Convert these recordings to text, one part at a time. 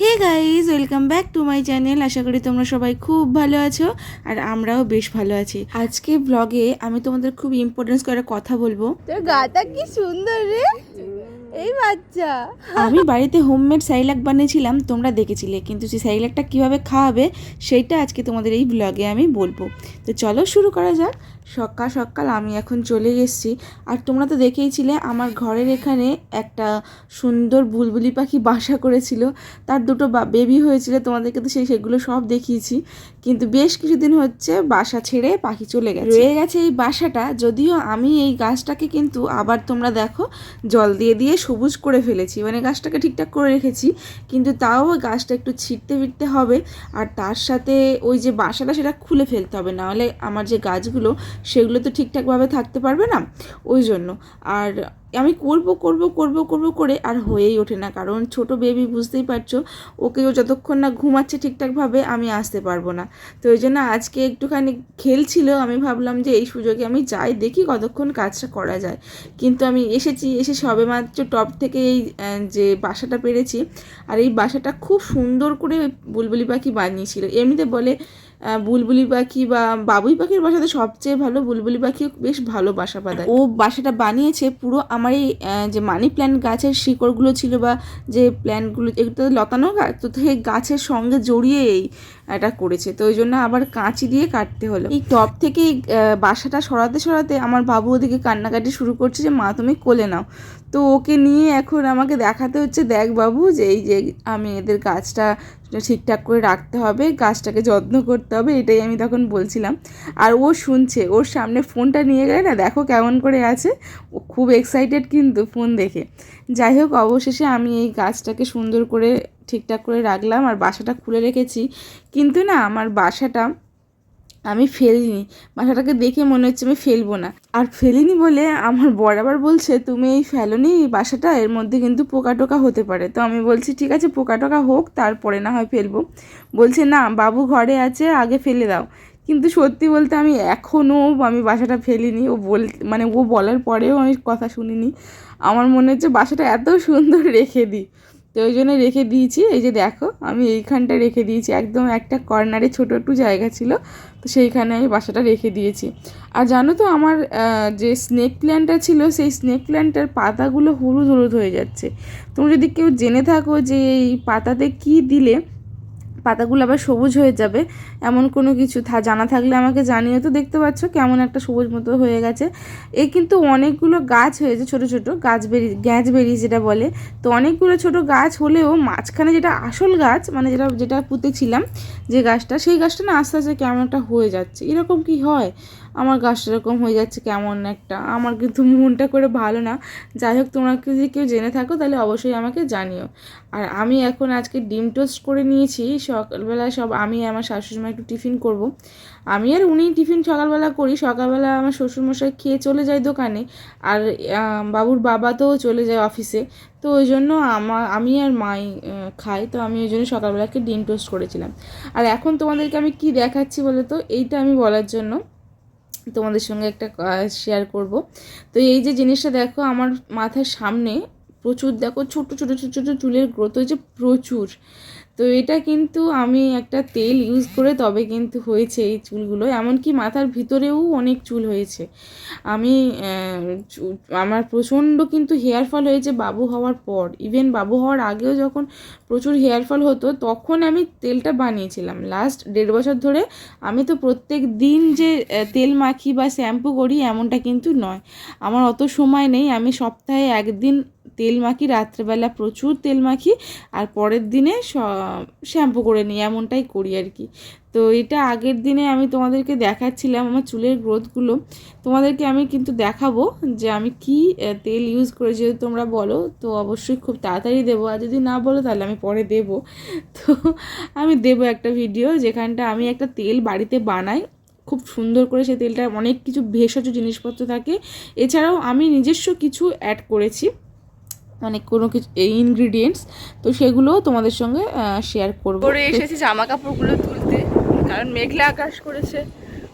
Hey guys welcome back to my channel আশা করি তোমরা সবাই খুব ভালো আছো আর আমরাও বেশ ভালো আছি। আজকে ব্লগে আমি তোমাদের খুব ইম্পর্টেন্স করে কথা বলব। তোর গাটা কি সুন্দর রে। এই বাচ্চা। আমি বাড়িতে হোমমেড সাইলাক বানিয়েছিলাম তোমরা দেখেছিলে কিন্তু সেই সাইলাকটা কীভাবে খাওয়াবে সেইটা আজকে তোমাদের এই ব্লগে আমি বলব। তো চলো শুরু করা যাক। সকাল সকাল আমি এখন চলে এসেছি আর তোমরা তো দেখেইছিলে, আমার ঘরের এখানে একটা সুন্দর বুলবুলি পাখি বাসা করেছিল। তার দুটো বেবি হয়েছিল, তোমাদেরকে তো সেই, সেগুলো সব দেখিয়েছি। কিন্তু বেশ কিছুদিন হচ্ছে বাসা ছেড়ে পাখি চলে গেছে। রয়ে গেছে এই বাসাটা, যদিও আমি এই গাছটাকে কিন্তু আবার তোমরা দেখো, জল দিয়ে দিয়ে সবুজ করে ফেলেছি। মানে গাছটাকে ঠিকঠাক করে রেখেছি, কিন্তু তাও গাছটা একটু ছিটতে ফিরতে হবে। আর তার সাথে ওই যে বাসাটা, সেটা খুলে ফেলতে হবে। নাহলে আমার যে গাছগুলো সেগুলো তো ঠিকঠাকভাবে থাকতে পারবে না, ওই জন্য। আর আমি করব করব করব করব করে আর হয়েই ওঠে না, কারণ ছোট বেবি বুঝতেই পারছ, ওকেও যতক্ষণ না ঘুমাচ্ছে ঠিকঠাকভাবে আমি আসতে পারব না। তো ওই জন্য আজকে একটুখানি খেলছিল আমি ভাবলাম যে এই সুযোগে আমি যাই, দেখি কতক্ষণ কাজটা করা যায়। কিন্তু আমি এসেছি, এসে সবেমাত্র টপ থেকে এই যে বাসাটা পেরেছি, আর এই বাসাটা খুব সুন্দর করে বুলবুলি পাখি বানিয়েছিল। এমনিতে বলে বুলবুলি পাখি বা বাবুই পাখির বাসাতে সবচেয়ে ভালো বুলবুলি পাখি বেশ ভালো বাসা বাঁধায়। ও বাসাটা বানিয়েছে পুরো আমার এই যে মানি প্ল্যান্ট গাছের শিকড়গুলো ছিল বা যে প্ল্যান্টগুলো, এগুলো লতানো গাছ তো থেকে গাছের সঙ্গে জড়িয়ে এই এটা করেছে। তো ওই জন্য আবার কাঁচি দিয়ে কাটতে হলো। এই টপ থেকে বাসাটা সরাতে সরাতে আমার বাবু ওদিকে কান্নাকাটি শুরু করছে যে, মা, তুমি কোলে নাও। তো ওকে নিয়ে এখন আমাকে দেখাতে হচ্ছে, দেখ বাবু, যে এই যে আমি এদের গাছটা ঠিকঠাক করে রাখতে হবে, গাছটাকে যত্ন করতে হবে। এটাই আমি তখন বলছিলাম। আর ও শুনছে, ওর সামনে ফোনটা নিয়ে গেলে না, দেখো কেমন করে আছে। ও খুব এক্সাইটেড কিন্তু ফোন দেখে। যাই হোক, অবশেষে আমি এই গাছটাকে সুন্দর করে ঠিকঠাক করে রাখলাম আর বাসাটা খুলে রেখেছি। কিন্তু না, আমার বাসাটা আমি ফেলিনি। বাসাটাকে দেখে মনে হচ্ছে আমি ফেলব না। আর ফেলিনি বলে আমার বর আবার বলছে, তুমি এই ফেলোনি বাসাটা? এর মধ্যে কিন্তু পোকা টোকা হতে পারে। তো আমি বলছি, ঠিক আছে পোকা টোকা হোক, তারপরে না হয় ফেলব। বলছে, না, বাবু ঘরে আছে, আগে ফেলে দাও। কিন্তু সত্যি বলতে আমি এখনও আমি বাসাটা ফেলিনি। ও বল মানে ও বলার পরেও আমি কথা শুনিনি। আমার মনে হচ্ছে বাসাটা এত সুন্দর রেখে দিই। তো ওই জন্য রেখে দিয়েছি। এই যে দেখো, আমি এইখানটা রেখে দিয়েছি। একদম একটা কর্নারে ছোটো একটু জায়গা ছিল, তো সেইখানে আমি বাসাটা রেখে দিয়েছি। আর জানো তো আমার যে স্নেক প্ল্যান্টটা ছিল, সেই স্নেক প্ল্যান্টের পাতাগুলো হলুদ হলুদ হয়ে যাচ্ছে। তুমি যদি কেউ জেনে থাকো যে এই পাতাতে কী দিলে পাতাগুলো আবার সবুজ হয়ে যাবে। এমন কোনো কিছু থা, জানা থাকলে আমাকে জানিয়ে তো, দেখতে পাচ্ছ কেমন একটা সবুজ মতো হয়ে গেছে। এ কিন্তু অনেকগুলো গাছ হয়েছে, ছোট ছোট গাছ বেরি, গ্যাঁচ বেরিয়ে যেটা বলে। তো অনেকগুলো ছোট গাছ হলেও মাঝখানে যেটা আসল গাছ মানে যেটা যেটা পুঁতেছিলাম যে গাছটা, সেই গাছটা না আস্তে আস্তে কেমন একটা হয়ে যাচ্ছে। এরকম কি হয়? আমার গাছটা এরকম হয়ে যাচ্ছে কেমন একটা। আমার কিন্তু মনটা করে ভালো না। যাই হোক, তোমরা যদি কেউ জেনে থাকো, তাহলে অবশ্যই আমাকে জানিও। আর আমি এখন আজকে ডিম টোস্ট করে নিয়েছি। সকালবেলা সব আমি আমার শাশুড়িমা একটু টিফিন করব। আমি আর উনি টিফিন সকালবেলা করি। সকালবেলা আমার শ্বশুরমশাই খেয়ে চলে যায় দোকানে। আর বাবুর বাবা তো চলে যায় অফিসে। তো ওই জন্য আমার আমি আর মাই খাই। তো আমি ওই জন্য সকালবেলাকে ডিম টোস্ট করেছিলাম। আর এখন তোমাদেরকে আমি কি দেখাচ্ছি বলে তো এইটা আমি বলার জন্য। তোমাদের সঙ্গে একটা শেয়ার করব। তো এই যে জিনিসটা দেখো আমার মাথার সামনে প্রচুর, দেখো ছোট ছোট ছোট ছোট চুলের গ্রোথ হয়েছে প্রচুর। তো এটা কিন্তু আমি একটা তেল ইউজ করে তবে কিন্তু হয়েছে এই চুলগুলো। এমনকি মাথার ভিতরেও অনেক চুল হয়েছে। আমি আমার প্রচণ্ড কিন্তু হেয়ার ফল হয়েছে বাবু হওয়ার পর। ইভেন বাবু হওয়ার আগেও যখন প্রচুর হেয়ার ফল হতো, তখন আমি তেলটা বানিয়েছিলাম। লাস্ট দেড় বছর ধরে আমি তো প্রত্যেক দিন যে তেল মাখি বা শ্যাম্পু করি এমনটা কিন্তু নয়। আমার অত সময় নেই। আমি সপ্তাহে একদিন তেল মাখি রাত্রেবেলা প্রচুর তেল মাখি আর পরের দিনে শ্যাম্পু করে নিই, এমনটাই করি আর কি। তো এটা আগের দিনে আমি তোমাদেরকে দেখাচ্ছিলাম আমার চুলের গ্রোথগুলো। তোমাদেরকে আমি কিন্তু দেখাবো যে আমি কি তেল ইউজ করে যদি তোমরা বলো, তো অবশ্যই খুব তাড়াতাড়ি দেবো। আর যদি না বলো তাহলে আমি পরে দেবো। তো আমি দেবো একটা ভিডিও যেখানটা আমি একটা তেল বাড়িতে বানাই। খুব সুন্দর করে সেই তেলটা অনেক কিছু ভেষজ জিনিসপত্র থাকে। এছাড়াও আমি নিজস্ব কিছু অ্যাড করেছি। মানে কোনো কিছু ইনগ্রিডিয়েন্টস তো সেগুলোও তোমাদের সঙ্গে শেয়ার করব। পরে এসেছি জামা কাপড়গুলো তুলতে, কারণ মেঘলা আকাশ করেছে,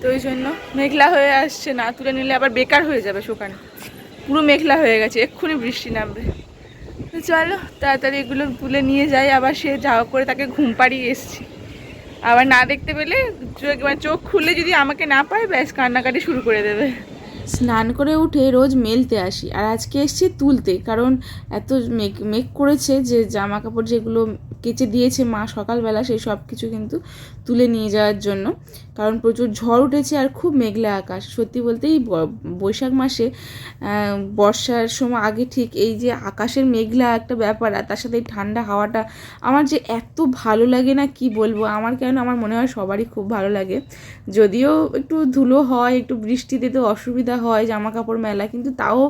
তো ওই জন্য মেঘলা হয়ে আসছে না, তুলে নিলে আবার বেকার হয়ে যাবে শুকানো। পুরো মেঘলা হয়ে গেছে, এক্ষুনি বৃষ্টি নামবে। তো চলো, তাড়াতাড়ি এগুলো তুলে নিয়ে যাই, আবার সে যাওয়া করে তাকে ঘুম পাড়িয়ে এসছি। আবার না দেখতে পেলে চোখ চোখ খুলে যদি আমাকে না পায়, ব্যাস কান্নাকাটি শুরু করে দেবে। স্নান করে উঠে রোজ মেলতে আসি। আর আজকে এসছি তুলতে, কারণ এত মেক মেক করেছে যে জামা কাপড় যেগুলো কেচে দিয়েছে মা সকালবেলা সেই সব কিছু কিন্তু তুলে নিয়ে যাওয়ার জন্য। কারণ প্রচুর ঝড় উঠেছে আর খুব মেঘলা আকাশ। সত্যি বলতে এই বৈশাখ মাসে বর্ষার সময় আগে ঠিক এই যে আকাশের মেঘলা একটা ব্যাপার আর তার সাথে এই ঠান্ডা হাওয়াটা, আমার যে এত ভালো লাগে না কি বলব? আমার কেন আমার মনে হয় সবারই খুব ভালো লাগে। যদিও একটু ধুলো হয়, একটু বৃষ্টিতে তো অসুবিধা হয় জামা কাপড় মেলা, কিন্তু তাও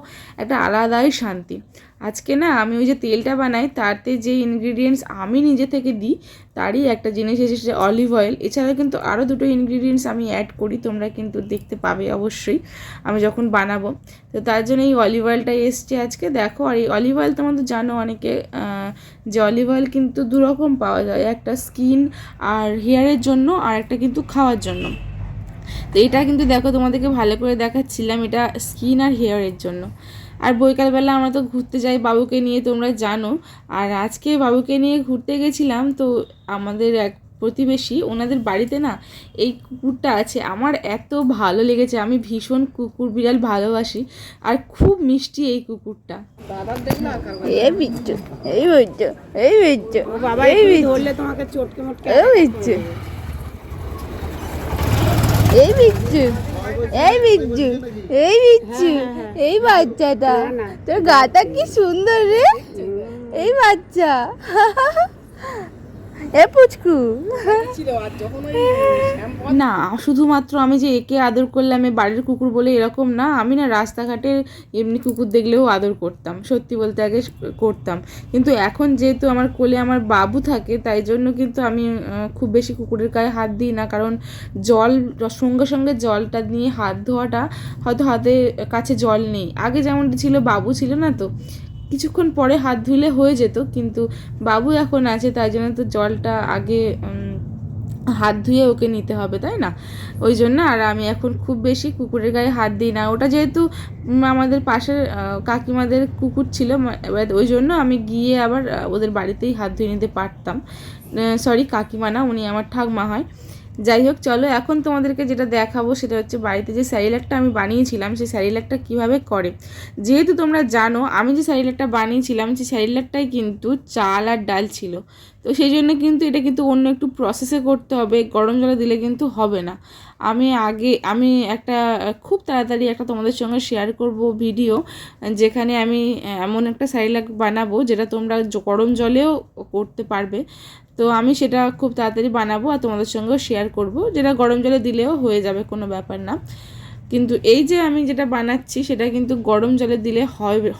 একটা আলাদাই শান্তি। আজকে না আমি ওই যে তেলটা বানাই, তাতে যে ইনগ্রিডিয়েন্টস আমি নিজে থেকে দিই, তারই একটা জিনিস এসেছে অলিভ অয়েল এছাড়া কিন্তু আরও দুটো ইনগ্রিডিয়েন্টস আমি অ্যাড করি, তোমরা কিন্তু দেখতে পাবে অবশ্যই, আমি যখন বানাবো। তো তার জন্য এই অলিভ অয়েলটা এসছে আজকে, দেখো, আর এই অলিভ অয়েল তোমরা তো জানো অনেকে যে অলিভ অয়েল কিন্তু দুরকম পাওয়া যায়, একটা স্কিন আর হেয়ারের জন্য, আর একটা কিন্তু খাওয়ার জন্য। তো এটা কিন্তু দেখো, তোমাদেরকে ভালো করে দেখাচ্ছিলাম, এটা স্কিন আর হেয়ারের জন্য। আর বৈকালবেলা আমরা তো ঘুরতে যাই বাবুকে নিয়ে, তোমরা জানো। আর আজকে বাবুকে নিয়ে ঘুরতে গেছিলাম, তো আমাদের এক প্রতিবেশী ওনাদের বাড়িতে না এই কুকুরটা আছে। আমার এত ভালো লেগেছে আমি ভীষণ কুকুর বিড়াল ভালোবাসি আর খুব মিষ্টি এই কুকুরটা। এই বিচ্ছু এই বিচ্ছু এই বিচ্ছু এই ধরলে তোমাকে চটকে মটকে এই বিচ্ছু। এই বিচ্ছু এই বিচ্ছু এই বিচ্ছু এই বাচ্চাটা তোর গাটা কি সুন্দর রে। এই বাচ্চা। এ পুচকু। না শুধুমাত্র আমি যে একে আদর করলাম এ বাড়ির কুকুর বলে এরকম না। আমি না রাস্তাঘাটে এমনি কুকুর দেখলেও আদর করতাম সত্যি বলতে আগে করতাম। কিন্তু এখন যেহেতু আমার কোলে আমার বাবু থাকে তাই জন্য কিন্তু আমি খুব বেশি কুকুরের গায়ে হাত দিই না। কারণ জল সঙ্গে সঙ্গে জলটা নিয়ে হাত ধোয়াটা হয়তো হাতে কাছে জল নেই। আগে যেমন ছিল বাবু ছিল না তো। কিছুক্ষণ পরে হাত ধুলে হয়ে যেত, কিন্তু বাবু এখন আছে, তাই জন্য তো জলটা আগে হাত ধুয়ে ওকে নিতে হবে, তাই না? ওই জন্য আর আমি এখন খুব বেশি কুকুরের গায়ে হাত দিই না। ওটা যেহেতু আমাদের পাশের কাকিমাদের কুকুর ছিল ওই জন্য আমি গিয়ে আবার ওদের বাড়িতেই হাত ধুয়ে নিতে পারতাম। সরি কাকিমা না, উনি আমার ঠাকমা হয়। যাই হোক, চলো এখন তোমাদেরকে যেটা দেখাবো সেটা হচ্ছে বাড়িতে যে স্যারিলাকটা আমি বানিয়েছিলাম, সেই স্যারিলাকটা কীভাবে করে। যেহেতু তোমরা জানো, আমি যে স্যারিলাকটা বানিয়েছিলাম, সেই স্যারিলাকটাই কিন্তু চাল আর ডাল ছিল। তো সেই জন্য কিন্তু এটা কিন্তু অন্য একটু প্রসেসে করতে হবে, গরম জলে দিলে কিন্তু হবে না। আমি আগে, আমি একটা, খুব তাড়াতাড়ি একটা তোমাদের সঙ্গে শেয়ার করব ভিডিও যেখানে আমি এমন একটা স্যারিলাক বানাবো যেটা তোমরা গরম জলেও করতে পারবে। তো আমি সেটা খুব তাড়াতাড়ি বানাবো আর তোমাদের সঙ্গেও শেয়ার করব। যেটা গরম জলে দিলেও হয়ে যাবে, কোনো ব্যাপার না। কিন্তু এই যে আমি যেটা বানাচ্ছি, সেটা কিন্তু গরম জলে দিলে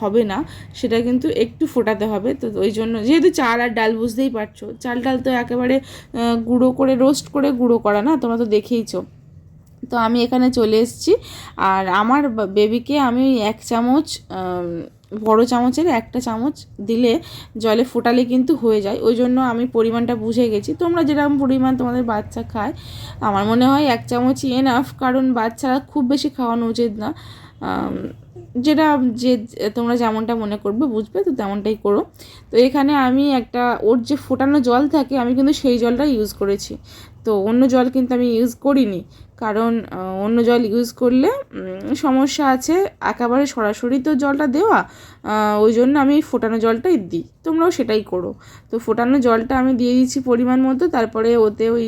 হবে না। সেটা কিন্তু একটু ফোটাতে হবে। তো ওই জন্য, যেহেতু চাল আর ডাল বুঝতেই পারছ, চাল ডাল তো একেবারে গুঁড়ো করে রোস্ট করে গুঁড়ো করা না, তোমরা তো দেখেইছো। তো আমি এখানে চলে এসেছি। আর আমার বেবিকে আমি এক চামচ বড় চামচের একটা চামচ দিলে জলে ফোটালে কিন্তু হয়ে যায়। ওই জন্য আমি পরিমাণটা বুঝে গেছি। তোমরা যেরকম পরিমাণ তোমাদের বাচ্চা খায়, আমার মনে হয় এক চামচই এনাফ কারণ বাচ্চারা খুব বেশি খাওয়ানো উচিত না। যেটা যে, তোমরা যেমনটা মনে করবে বুঝবে, তো তেমনটাই করো। তো এখানে আমি একটা, ওর যে ফোটানো জল থাকে, আমি কিন্তু সেই জলটা ইউজ করেছি। তো অন্য জল কিন্তু আমি ইউজ করিনি। কারণ অন্য জল ইউজ করলে সমস্যা আছে। একেবারে সরাসরি তো জলটা দেওয়া ওই জন্য আমি ফোটানো জলটাই দিই। তোমরাও সেটাই করো। তো ফোটানো জলটা আমি দিয়ে দিচ্ছি পরিমাণ মতো। তারপরে ওতে ওই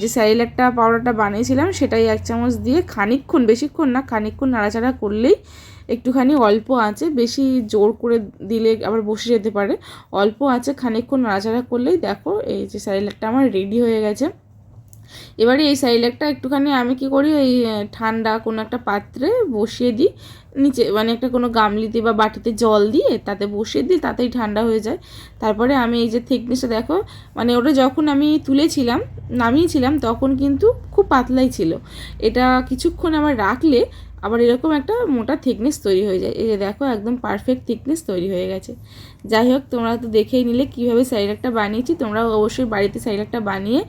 যে স্যারিলাকটা পাউডারটা বানিয়েছিলাম, সেটাই এক চামচ দিয়ে খানিকক্ষণ, বেশিক্ষণ না, খানিকক্ষণ নাড়াচাড়া করলেই একটুখানি অল্প আছে। বেশি জোর করে দিলে আবার বসে যেতে পারে। অল্প আছে, খানিকক্ষণ নাড়াচাড়া করলেই দেখো, এই যে স্যারিলাকটা আমার রেডি হয়ে গেছে। এবারে এই সাইলেকটা একটুখানি আমি কি করি, ওই ঠান্ডা কোনো একটা পাত্রে বসিয়ে দিই। নিচে মানে একটা কোনো গামলিতে বা বাটিতে জল দিয়ে তাতে বসিয়ে দিই, তাতেই ঠান্ডা হয়ে যায়। তারপরে আমি এই যে থিকনেসটা দেখো মানে ওটা যখন আমি তুলেছিলাম, নামিয়েছিলাম, তখন কিন্তু খুব পাতলাই ছিল। এটা কিছুক্ষণ আমার রাখলে আবার এরকম একটা মোটা থিকনেস তৈরি হয়ে যায়। এই যে দেখো, একদম পারফেক্ট থিকনেস তৈরি হয়ে গেছে। যাই হোক, তোমরা তো দেখেই নিলে কীভাবে সাইলাকটা বানিয়েছি। তোমরা অবশ্যই বাড়িতে সাইলাকটা বানিয়ে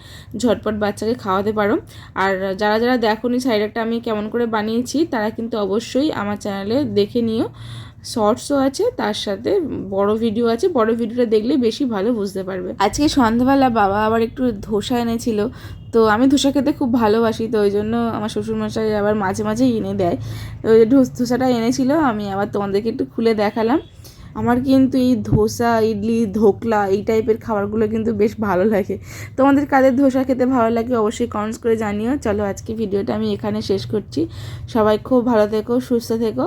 ঝটপট বাচ্চাকে খাওয়াতে পারো। আর যারা যারা দেখো দেখোনি সাইলাকটা আমি কেমন করে বানিয়েছি, তারা কিন্তু অবশ্যই আমার চ্যানেলে দেখে নিও। শর্টসও আছে, তার সাথে বড় ভিডিও আছে। বড় ভিডিওটা দেখলে বেশি ভালো বুঝতে পারবে। আজকে সন্ধ্যাবেলা বাবা আবার একটু ধোসা এনেছিল। তো আমি ধোসা খেতে খুব ভালোবাসি, তো ওই জন্য আমার শ্বশুরমশাই আবার মাঝে মাঝে এনে দেয়। তো ধোসাটা এনেছিল, আমি আবার তোমাদেরকে একটু খুলে দেখালাম। আমার কিন্তু এই ধোসা, ইডলি, ধোকলা এই টাইপের খাবারগুলো কিন্তু বেশ ভালো লাগে। তোমাদের কাদের ধোসা খেতে ভালো লাগে অবশ্যই কমেন্টস করে জানিও। চলো আজকে ভিডিওটা আমি এখানে শেষ করছি। সবাই খুব ভালো থেকো, সুস্থ থেকো।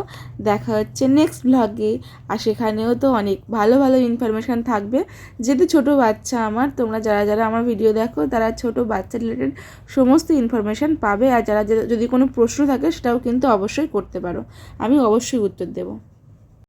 দেখা হচ্ছে নেক্সট ব্লগে আর সেখানেও তো অনেক ভালো ভালো ইনফরমেশান থাকবে। যেহেতু ছোট বাচ্চা আমার, তোমরা যারা যারা আমার ভিডিও দেখো, তারা ছোট বাচ্চা রিলেটেড সমস্ত ইনফরমেশান পাবে। আর যারা যদি কোনো প্রশ্ন থাকে, সেটাও কিন্তু অবশ্যই করতে পারো। আমি অবশ্যই উত্তর দেবো।